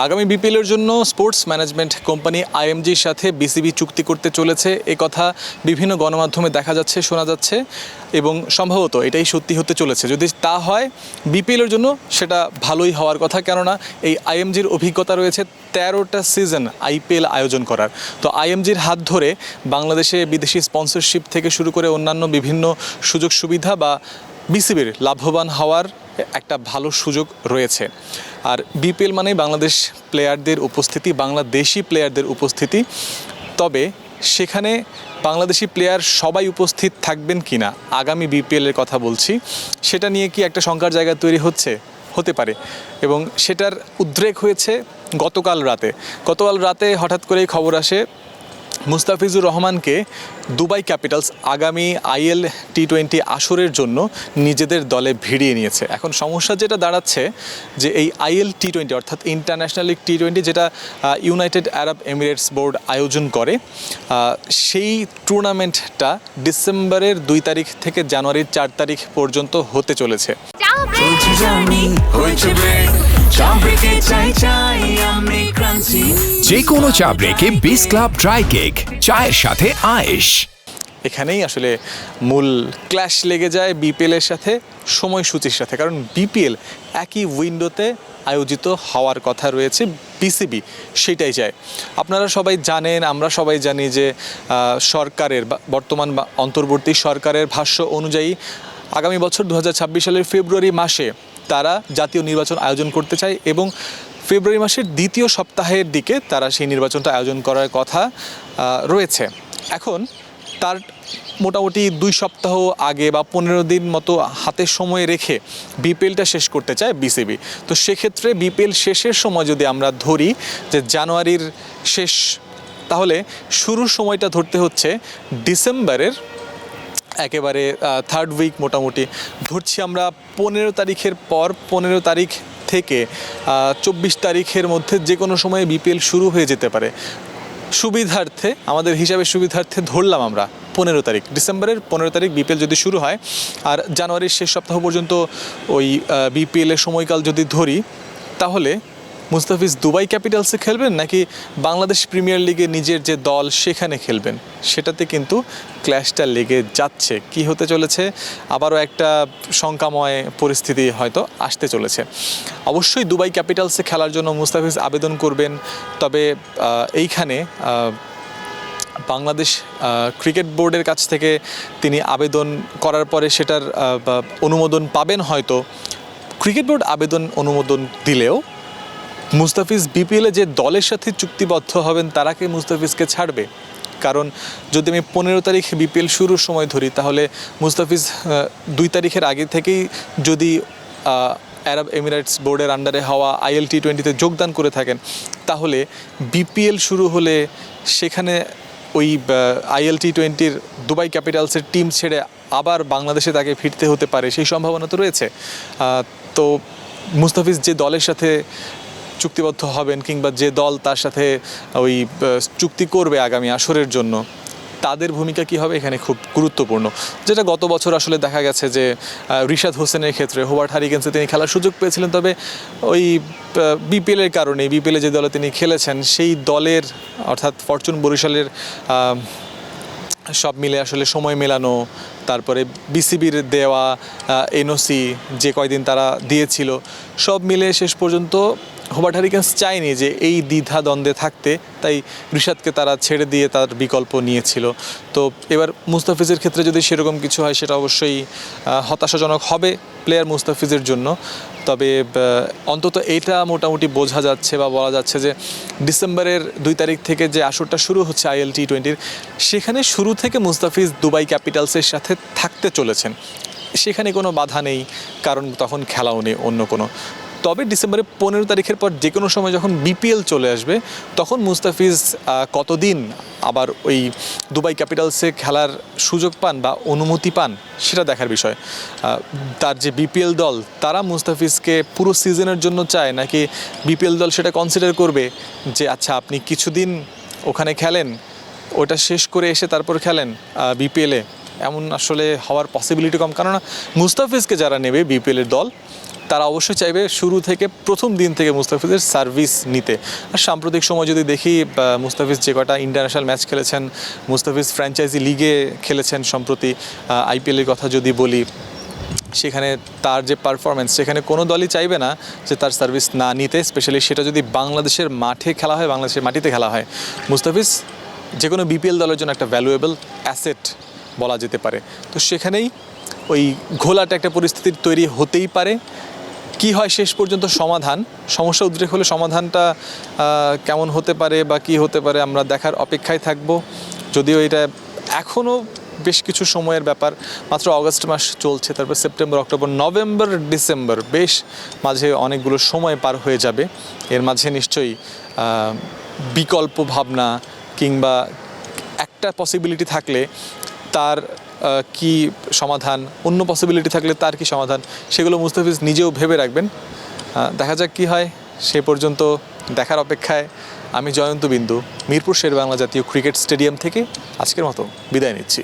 আগামী বিপিএলের জন্য স্পোর্টস ম্যানেজমেন্ট কোম্পানি আইএমজির সাথে বিসিবি চুক্তি করতে চলেছে। এ কথা বিভিন্ন গণমাধ্যমে দেখা যাচ্ছে, শোনা যাচ্ছে এবং সম্ভবত এটাই সত্যি হতে চলেছে। যদি তা হয় বিপিএলের জন্য সেটা ভালোই হওয়ার কথা। কেননা এই আইএমজির অভিজ্ঞতা রয়েছে তেরোটা সিজন আইপিএল আয়োজন করার। তো আইএমজির হাত ধরে বাংলাদেশে বিদেশি স্পন্সরশিপ থেকে শুরু করে অন্যান্য বিভিন্ন সুযোগ সুবিধা বা বিসিবির লাভবান হওয়ার একটা ভালো সুযোগ রয়েছে। আর বিপিএল মানেই বাংলাদেশ প্লেয়ারদের উপস্থিতি, বাংলাদেশি প্লেয়ারদের উপস্থিতি। তবে সেখানে বাংলাদেশি প্লেয়ার সবাই উপস্থিত থাকবেন কি না আগামী বিপিএলের কথা বলছি, সেটা নিয়ে কি একটা শঙ্কার জায়গা তৈরি হচ্ছে, হতে পারে। এবং সেটার উদ্রেক হয়েছে গতকাল রাতে। গতকাল রাতে হঠাৎ করেই খবর আসে মুস্তাফিজুর রহমানকে দুবাই ক্যাপিটালস আগামী আইএল টি টোয়েন্টি আসরের জন্য নিজেদের দলে ভিড়িয়ে নিয়েছে। এখন সমস্যা যেটা দাঁড়াচ্ছে যে এই আইএল টি টোয়েন্টি অর্থাৎ ইন্টারন্যাশনাল লিগ টি টোয়েন্টি যেটা ইউনাইটেড আরব এমিরেটস বোর্ড আয়োজন করে সেই টুর্নামেন্টটা ডিসেম্বরের দুই তারিখ থেকে জানুয়ারির চার তারিখ পর্যন্ত হতে চলেছে। চলছে জার্নি হয়েছে ব্রেক চা ব্রেকে চাই চাই আমি ক্রান্তি। যে কোনো চা ব্রেকে বিস ক্লাব ড্রাই কেক চায়ের সাথে আয়েশ। এখানেই আসলে মূল ক্ল্যাশ লেগে যায় বিপিএলের সাথে সময়সূচির সাথে। কারণ বিপিএল একই উইন্ডোতে আয়োজিত হওয়ার কথা রয়েছে বিসিবি সেটাই চায়। আপনারা সবাই জানেন আমরা সবাই জানি যে সরকারের বা বর্তমান অন্তর্বর্তী সরকারের ভাষ্য অনুযায়ী আগামী বছর দু হাজার ছাব্বিশ সালের ফেব্রুয়ারি মাসে তারা জাতীয় নির্বাচন আয়োজন করতে চায় এবং ফেব্রুয়ারি মাসের দ্বিতীয় সপ্তাহের দিকে তারা সেই নির্বাচনটা আয়োজন করার কথা রয়েছে। এখন তার মোটামুটি দুই সপ্তাহ আগে বা পনেরো দিন মতো হাতে সময় রেখে বিপিএলটা শেষ করতে চায় বিসিবি। তো সেক্ষেত্রে বিপিএল শেষের সময় যদি আমরা ধরি যে জানুয়ারির শেষ, তাহলে শুরুর সময়টা ধরতে হচ্ছে ডিসেম্বরের একেবারে থার্ড উইক মোটামুটি। ধরছি আমরা পনেরো তারিখের পর, পনেরো তারিখ থেকে চব্বিশ তারিখের মধ্যে যে কোনো সময়ে বিপিএল শুরু হয়ে যেতে পারে। সুবিধার্থে, আমাদের হিসাবে সুবিধার্থে ধরলাম আমরা পনেরো তারিখ। ডিসেম্বরের পনেরো তারিখ বিপিএল যদি শুরু হয়, আর জানুয়ারির শেষ সপ্তাহ পর্যন্ত ওই বিপিএলের সময়কাল যদি ধরি, তাহলে মুস্তাফিজ, দুবাই ক্যাপিটালসে খেলবেন নাকি বাংলাদেশ প্রিমিয়ার লিগে নিজের যে দল সেখানে খেলবেন? সেটাতে কিন্তু ক্ল্যাশটা লেগে যাচ্ছে। কি হতে চলেছে? আবারও একটা শঙ্কাময় পরিস্থিতি হয়তো আসতে চলেছে। অবশ্যই দুবাই ক্যাপিটালসে খেলার জন্য মুস্তাফিজ আবেদন করবেন। তবে এইখানে বাংলাদেশ ক্রিকেট বোর্ডের কাছ থেকে তিনি আবেদন করার পরে সেটার অনুমোদন পাবেন হয়তো। ক্রিকেট বোর্ড আবেদন অনুমোদন দিলেও মুস্তাফিজ বিপিএলে যে দলের সাথে চুক্তিবদ্ধ হবেন, তারা কি মুস্তাফিজকে ছাড়বে? কারণ যদি আমি পনেরো তারিখ বিপিএল শুরুর সময় ধরি, তাহলে মুস্তাফিজ দুই তারিখের আগে থেকেই যদি আরব এমিরেটস বোর্ডের আন্ডারে হওয়া আইএল টি টোয়েন্টিতে যোগদান করে থাকেন, তাহলে বিপিএল শুরু হলে সেখানে ওই আইএল টি টোয়েন্টির দুবাই ক্যাপিটালসের টিম ছেড়ে আবার বাংলাদেশে তাকে ফিরতে হতে পারে, সেই সম্ভাবনা তো রয়েছে। তো মুস্তাফিজ যে দলের সাথে চুক্তিবদ্ধ হবেন কিংবা যে দল তার সাথে ওই চুক্তি করবে আগামী আসরের জন্য, তাদের ভূমিকা কি হবে এখানে খুব গুরুত্বপূর্ণ। যেটা গত বছর আসলে দেখা গেছে যে রিশাদ হোসেনের ক্ষেত্রে, হোবার্ট হারিকেন্সে তিনি খেলার সুযোগ পেয়েছিলেন, তবে ওই বিপিএলের কারণে বিপিএলে যে দলে তিনি খেলেছেন, সেই দলের, অর্থাৎ ফরচুন বরিশালের সব মিলে আসলে সময় মেলানো, তারপরে বিসিবির দেওয়া এনওসি যে কয়দিন তারা দিয়েছিল, সব মিলে শেষ পর্যন্ত হোবার্ট হারিকেন্স চায়নি যে এই দ্বিধা দ্বন্দ্বে থাকতে, তাই রিশাদকে তারা ছেড়ে দিয়ে তার বিকল্প নিয়েছিল। তো এবার মুস্তাফিজের ক্ষেত্রে যদি সেরকম কিছু হয়, সেটা অবশ্যই হতাশাজনক হবে প্লেয়ার মুস্তাফিজের জন্য। তবে অন্তত এটা মোটামুটি বোঝা যাচ্ছে বা বলা যাচ্ছে যে ডিসেম্বরের দুই তারিখ থেকে যে আসরটা শুরু হচ্ছে আইএল টি টোয়েন্টির সেখানে শুরু থেকে মুস্তাফিজ দুবাই ক্যাপিটালসের সাথে থাকতে চলেছেন। সেখানে কোনো বাধা নেই, কারণ তখন খেলাও নেই অন্য কোনো। তবে ডিসেম্বরের পনেরো তারিখের পর যে কোনো সময় যখন বিপিএল চলে আসবে, তখন মুস্তাফিজ কতদিন আবার ওই দুবাই ক্যাপিটালসে খেলার সুযোগ পান বা অনুমতি পান, সেটা দেখার বিষয়। তার যে বিপিএল দল, তারা মুস্তাফিজকে পুরো সিজনের জন্য চায়, নাকি বিপিএল দল সেটা কনসিডার করবে যে আচ্ছা আপনি কিছুদিন ওখানে খেলেন, ওটা শেষ করে এসে তারপর খেলেন বিপিএলে এমন আসলে হওয়ার পসিবিলিটি কম। কেননা মুস্তাফিজকে যারা নেবে বিপিএলের দল, তারা অবশ্যই চাইবে শুরু থেকে প্রথম দিন থেকে মুস্তাফিজের সার্ভিস নিতে। আর সাম্প্রতিক সময় যদি দেখি মুস্তাফিজ যে কটা ইন্টারন্যাশনাল ম্যাচ খেলেছেন, মুস্তাফিজ ফ্র্যাঞ্চাইজি লিগে খেলেছেন সম্প্রতি আইপিএলের কথা যদি বলি, সেখানে তার যে পারফরমেন্স সেখানে কোনো দলই চাইবে না যে তার সার্ভিস না নিতে স্পেশালি সেটা যদি বাংলাদেশের মাঠে খেলা হয়, বাংলাদেশের মাটিতে খেলা হয়। মুস্তাফিজ যে কোনো বিপিএল দলের জন্য একটা ভ্যালুয়েবল অ্যাসেট বলা যেতে পারে। তো সেখানেই ওই ঘোলাটা একটা পরিস্থিতির তৈরি হতেই পারে। কি হয় শেষ পর্যন্ত সমাধান? সমস্যা উদ্রেক হলে সমাধানটা কেমন হতে পারে বা কি হতে পারে আমরা দেখার অপেক্ষায় থাকব। যদিও এটা এখনও বেশ কিছু সময়ের ব্যাপার। মাত্র অগস্ট মাস চলছে, তারপর সেপ্টেম্বর, অক্টোবর, নভেম্বর, ডিসেম্বর, বেশ মাঝে অনেকগুলো সময় পার হয়ে যাবে। এর মাঝে নিশ্চয়ই বিকল্প ভাবনা কিংবা একটা পসিবিলিটি থাকলে তার কি সমাধান, অন্য পসিবিলিটি থাকলে তার কি সমাধান, সেগুলো মুস্তাফিজ নিজেও ভেবে রাখবেন। দেখা যাক কি হয়, সে পর্যন্ত দেখার অপেক্ষায় আমি জয়ন্ত বিন্দু, মিরপুর শের বাংলা জাতীয় ক্রিকেট স্টেডিয়াম থেকে আজকের মতো বিদায় নিচ্ছি।